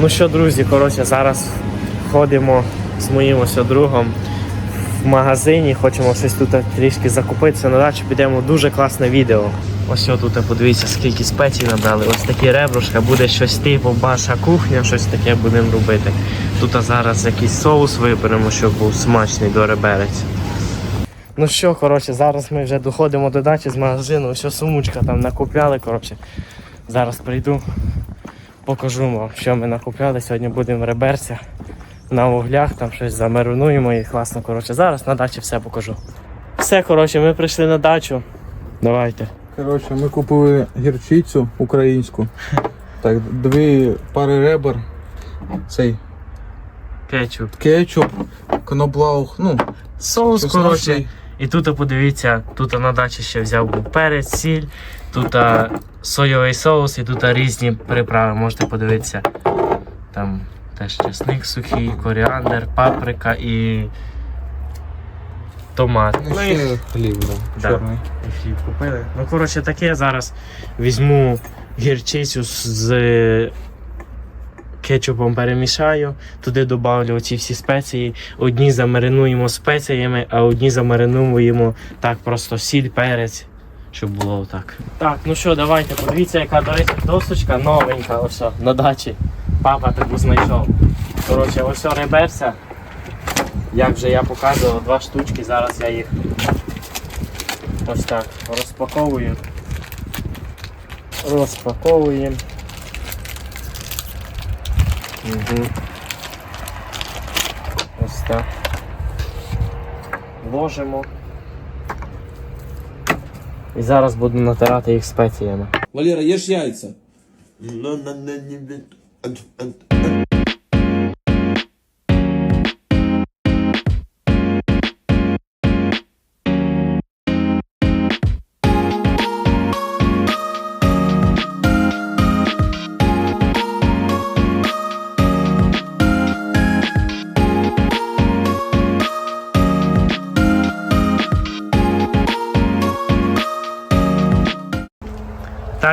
Ну що, друзі, коротше, зараз ходимо з моїм ось другом в магазині, хочемо щось тут трішки закупитися на дачу, підемо дуже класне відео. Ось тут подивіться, скільки спецій набрали. Ось такі ребрушка, буде щось типу ваша кухня, щось таке будемо робити. Тут зараз якийсь соус виберемо, щоб був смачний до реберець. Ну що, коротше, зараз ми вже доходимо до дачі з магазину, ось сумочка там накупляли. коротше. Зараз прийду, покажу вам, що ми накупляли. Сьогодні будемо реберця на вуглях, там щось замаринуємо і класно. Коротше, зараз на дачі все покажу. Все, коротше, ми прийшли на дачу. Давайте. Коротше, ми купили гірчицю українську. Так, дві пари ребер. Цей Кетчуп. кетчуп, коноплаух, ну, Соус, коротше. І тут подивіться, тут на дачі ще взяв був перець, сіль, тут соєвий соус і тут різні приправи. Можете подивитися. Там теж чесник сухий, коріандр, паприка і томат. Ну, Ну, і хліб, да, чорний. І хліб купили. Ну, коротше, таке зараз візьму гірчицю з кетчупом перемішаю, туди додавлю оці всі спеції. Одні замаринуємо спеціями, а одні замаринуємо так, просто сіль, перець. Щоб було так. Так, ну що, давайте, подивіться, яка до речі, досочка новенька, ось на дачі. Папа таку знайшов. Коротше, ось реберця. Як вже я показував, два штучки, зараз я їх Ось так. Розпаковуємо. Розпаковуємо. Угу. Ось так. Ложимо. І зараз буду натирати їх спеціями. Валера, ешь яйца.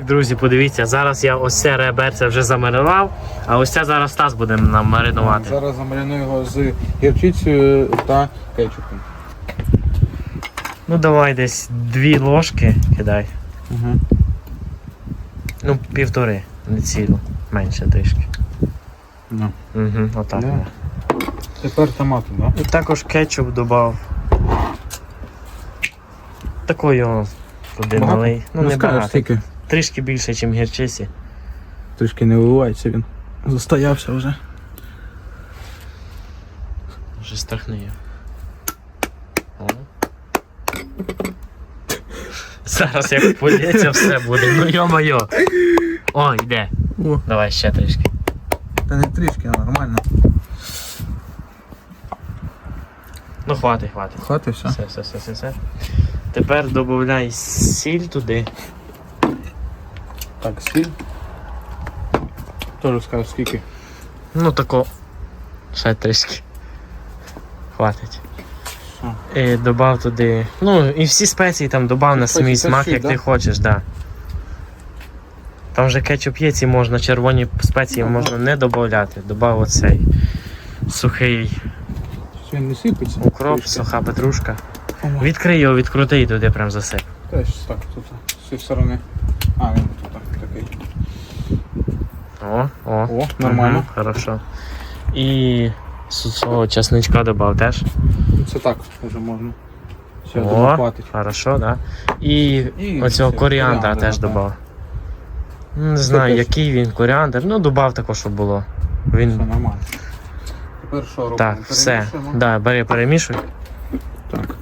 Так, друзі, подивіться, зараз я ось це реберце вже замаринував, а ось це зараз Стас буде нам маринувати. Зараз замарину його з гірчицею та кетчупом. Ну давай десь дві ложки кидай. Угу. Ну, півтори, не цілу. Менше трішки. Ну. Угу, отак. Да. да. Тепер томати, да? І також кетчуп додав. Такої о, туди Багато? налий. Ну, не скажеш, багато. Трішки більше, ніж гірчиці. Трішки не виливається він. Застоявся вже. Вже страхни його. Зараз як полється все буде. Ну йо-моє. О, йде. О. Давай ще трішки. Та не трішки, а нормально. Ну хватить, хватить. Хватить все. Все, все, все, все, все. Тепер додай сіль туди. Так, сіль. Теж скажеш скільки. Ну тако. Ще трішки. Хватить. І добав туди. Ну і всі спеції там добав на свій смак, як да? ти хочеш, да. Там вже кетчуп є, ці можна, червоні спеції Ага. можна не додати. Добав оцей сухий Він не сипеться. укроп, Трішки. суха петрушка. О. Відкрий його, відкрути і туди прям засип. Теж так, тут з цієї сторони. А, він так. О, о. О, нормально. Мгм, хорошо. І сухого чесничка додав теж. Ну, Це так вже можна. Все, думаю, хватить. Хорошо, да. І, І оцього все, коріандра коріандра, теж да. додав. Не знаю, теж. який він коріандр. Ну, додав також, щоб було. Все Він. нормально. Тепер що робимо? Так, все. Перемішуємо? Да, бери, перемішуй. Так.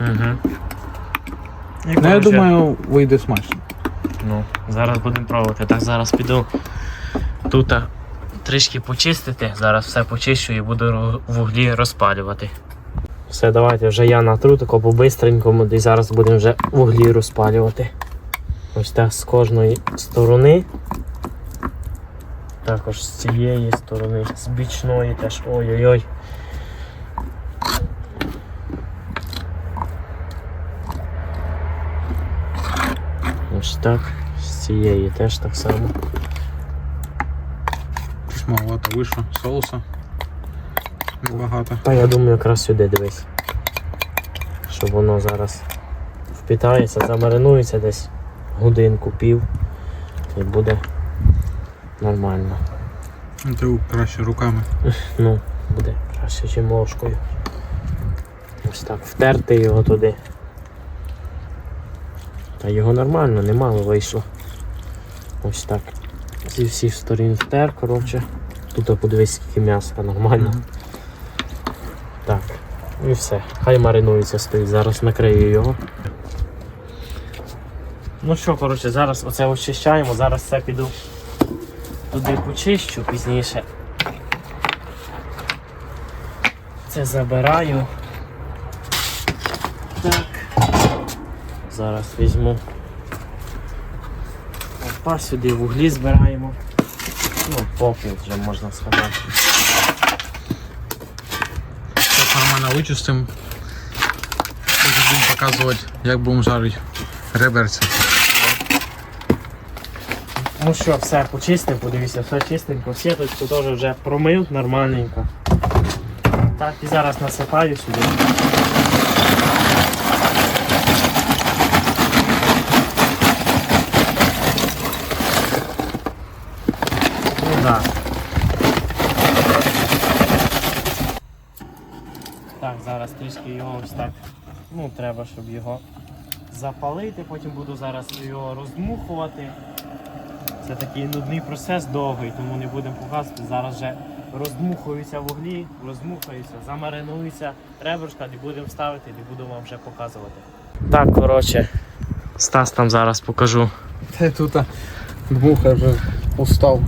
Угу. Ну, я думаю, вийде смачно. Ну, зараз будемо пробувати. Так, зараз піду тут трішки почистити. Зараз все почищу і буду ро- в углі розпалювати. Все, давайте вже я натру тако по-бистренькому, і зараз будемо вже в углі розпалювати. Ось так з кожної сторони. Також з цієї сторони, з бічної теж. Ой-ой-ой. Ось так. З цієї теж так само. Щось маловато вийшло, соуса. Небагато. Та я думаю, якраз сюди дивись. Щоб воно зараз впітається, замаринується десь годинку пів і буде нормально. Ну, Ти краще руками. Ну, буде краще, ніж ложкою. Ось так, втерти його туди. Та його нормально, немало вийшло. Ось так. Зі всіх сторін втер, коротше. Тут подивись, скільки м'яса нормально. Так, і все. Хай маринується стоїть. Зараз накрию його. Ну що, коротше, зараз оце очищаємо, зараз це піду туди почищу пізніше. Це забираю. Так. Зараз візьму. Опа, сюди вуглі збираємо. Ну, попіл вже можна сказати. Нормально вичистимо. Будемо показувати, як будемо жарити реберці. Ну що, все почистив, подивіться, все чистенько, сіточку теж вже промив нормальненько. Так, і зараз насипаю сюди. Да. Так, зараз трішки його ось так. Ну, треба, щоб його запалити, потім буду зараз його роздмухувати. Це такий нудний процес довгий, тому не будемо показувати. Зараз вже роздмухуються вуглі, роздмухаються, замаринуються ребрышка, не будемо ставити, не буду вам вже показувати. Так, коротше, Стас там зараз покажу Та тут дмуха вже устав.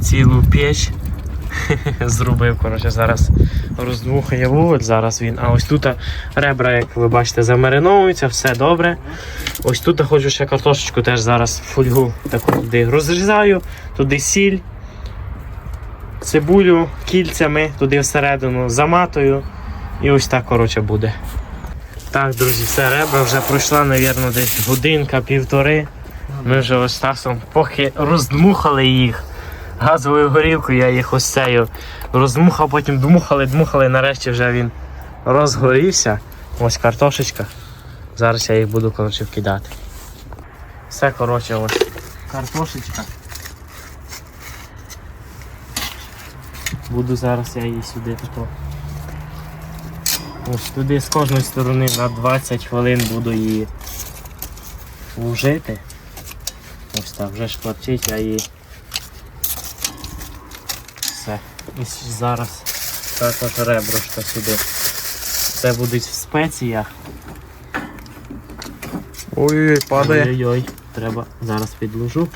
Цілу піч. Зробив, коротше, зараз роздмухає вуголь, зараз він. А ось тут ребра, як ви бачите, замариновуються, все добре. Ось тут хочу ще картошечку теж зараз фольгу таку туди розрізаю, туди сіль, цибулю кільцями, туди всередину заматую. І ось так, коротше, буде. Так, друзі, все ребра вже пройшла, мабуть, десь годинка, півтори. Ми вже ось Стасом поки роздмухали їх газовою горілкою, я їх ось цею роздмухав, потім дмухали, дмухали, нарешті вже він розгорівся. Ось картошечка. Зараз я їх буду коротше, вкидати. Все, коротше, ось картошечка. Буду зараз я її сюди тако. Ось туди з кожної сторони на 20 хвилин буду її вложити. Ось так, вже шкварчить, я її все. І зараз також ребрышко сюди. Це будуть в спеціях. Ой-ой, падає. Ой-ой-ой, треба зараз підложу.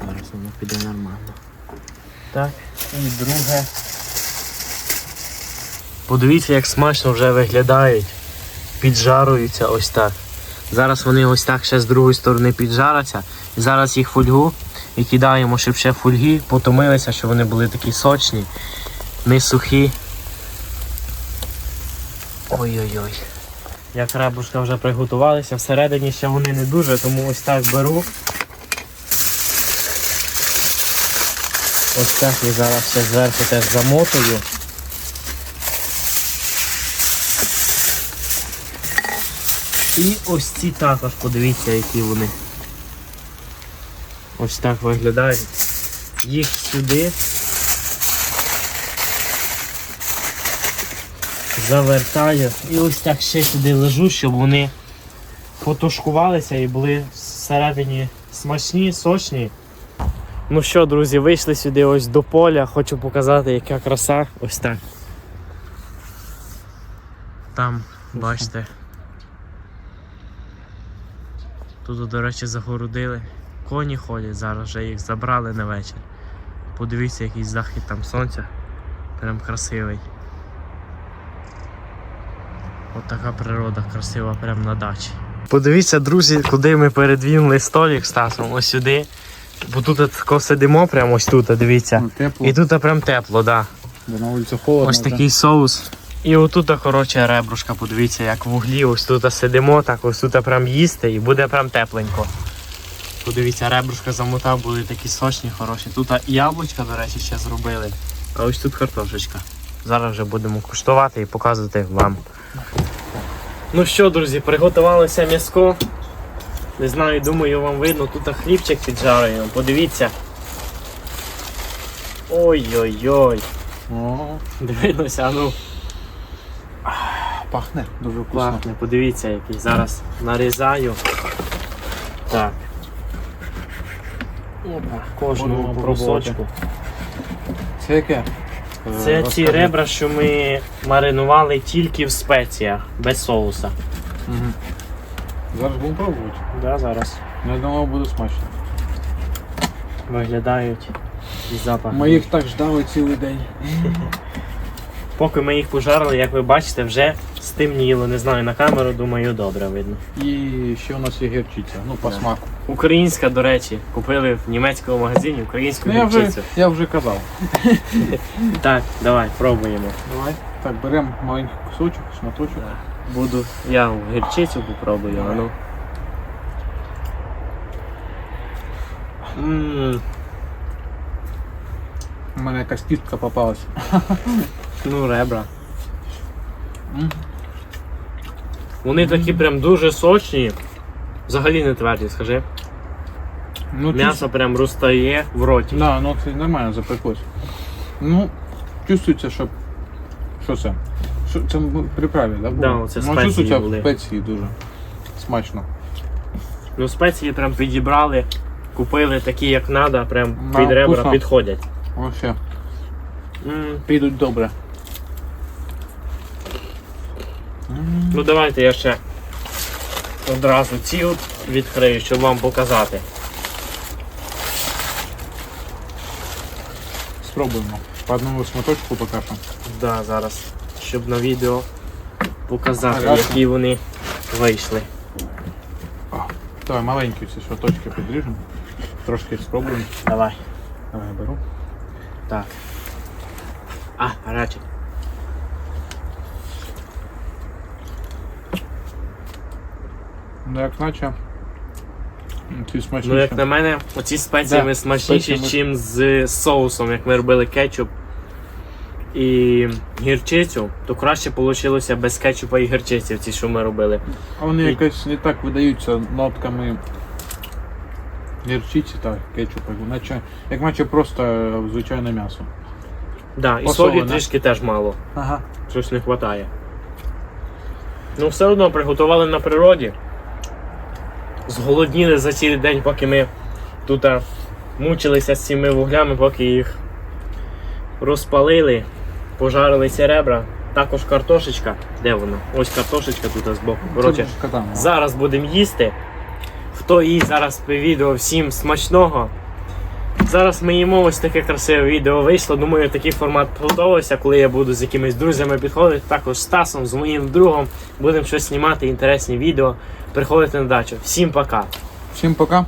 Зараз воно піде нормально. Так, і друге. Подивіться, як смачно вже виглядають. Піджаруються ось так. Зараз вони ось так ще з другої сторони піджаряться. І зараз їх фольгу і кидаємо, щоб ще фольги потомилися, щоб вони були такі сочні, не сухі. Ой-ой-ой. Як ребушка вже приготувалися, всередині ще вони не дуже, тому ось так беру. Ось так і зараз ще зверху теж замотую. І ось ці також подивіться, які вони. Ось так виглядають. Їх сюди. Завертаю і ось так ще сюди лежу, щоб вони потушкувалися і були всередині смачні, сочні. Ну що, друзі, вийшли сюди ось до поля. Хочу показати, яка краса. Ось так. Там, бачите. Тут, до речі, загородили. Коні ходять, зараз вже їх забрали на вечір. Подивіться, який захід там сонця. Прям красивий. От така природа красива прямо на дачі. Подивіться, друзі, куди ми передвинули столик з Стасом. Ось сюди. Бо тут тако сидимо, прямо ось тут, дивіться. Ну, тепло. І тут прям тепло, так. Бо на вулиці холодно. Ось такий соус. І отут, коротше, ребрушка, подивіться, як в углі, ось тут сидимо, так ось тут прям їсти і буде прям тепленько. Подивіться, ребрушка замотав, були такі сочні, хороші. Тут яблучка, до речі, ще зробили. А ось тут картошечка. Зараз вже будемо куштувати і показувати вам. Ну що, друзі, приготувалося м'яско. Не знаю, думаю, вам видно. Тут хлібчик піджарюємо. Подивіться. Ой-ой-ой. Дивилося, ну. пахне дуже вкусно. Пахне, подивіться, який. Зараз нарізаю. Так. Опа, кожному Будемо брусочку. Це яке? Це Е, ці ребра, що ми маринували тільки в спеціях, без соуса. Угу. Зараз будемо пробувати. Да, зараз. Я думаю, буде смачно. Виглядають і запах. Ми їх так ждали цілий день. Поки ми їх пожарили, як ви бачите, вже стемніло. Не знаю, на камеру, думаю, добре видно. І ще у нас є гірчиця, ну по Да. смаку. Українська, до речі, купили в німецькому магазині українську Ну я вже, гірчицю. я вже казав. Так, давай, пробуємо. Давай. Так, беремо маленький кусочок, шматочок. Буду я в гірчицю попробую, а ну. Ммм, У мене якась кістка попалась. ну ребра. М. Вони такі прям дуже сочні. Взагалі не тверді, скажи. Ну, М'ясо прям розтає в роті. Да, ну це нормально запеклось. Ну, чувствується, що. Що це? Що це м- приправі, да? було? Да, оце ну, спеції чувствується були. спеції дуже. Смачно. Ну спеції прям підібрали, купили такі, як треба, прям Да, під ребра вкусно. підходять. Вообще. М, Підуть добре. М. Ну давайте я ще одразу ці от відкрию, щоб вам показати. Спробуємо. По одному шматочку поки що. Да, зараз, щоб на відео показати, Ага. які вони вийшли. Давай маленькі ці шматочки підріжемо. Трошки спробуємо. Давай. Давай я беру. Так. А, гарячий. Ну як наче. м, Ці смачніші. Ну, як на мене, оці спеціями Да, смачніші, спеціями. ніж з соусом, як ми робили кетчуп і гірчицю, то краще вийшло без кетчупа і гірчиці, ці, що ми робили. А вони І- якось не так видаються нотками гірчиці та кетчупу, наче, як наче просто е, звичайне м'ясо. Да, і Посолене. солі трішки теж мало. Ага. Щось не вистачає. Ну, все одно приготували на природі. Зголодніли за цілий день, поки ми тут мучилися з цими вуглями, поки їх розпалили, пожарили серебра. ребра. Також картошечка. Де вона? Ось картошечка тут збоку. Коротше, зараз будемо їсти. Хто їсть зараз по відео, всім смачного. Зараз ми їмо ось таке красиве відео вийшло. Думаю, такий формат подобався, коли я буду з якимись друзями підходити, також з Стасом, з моїм другом. Будемо щось знімати, інтересні відео. Приходите на дачу. Всім пока! Всім пока.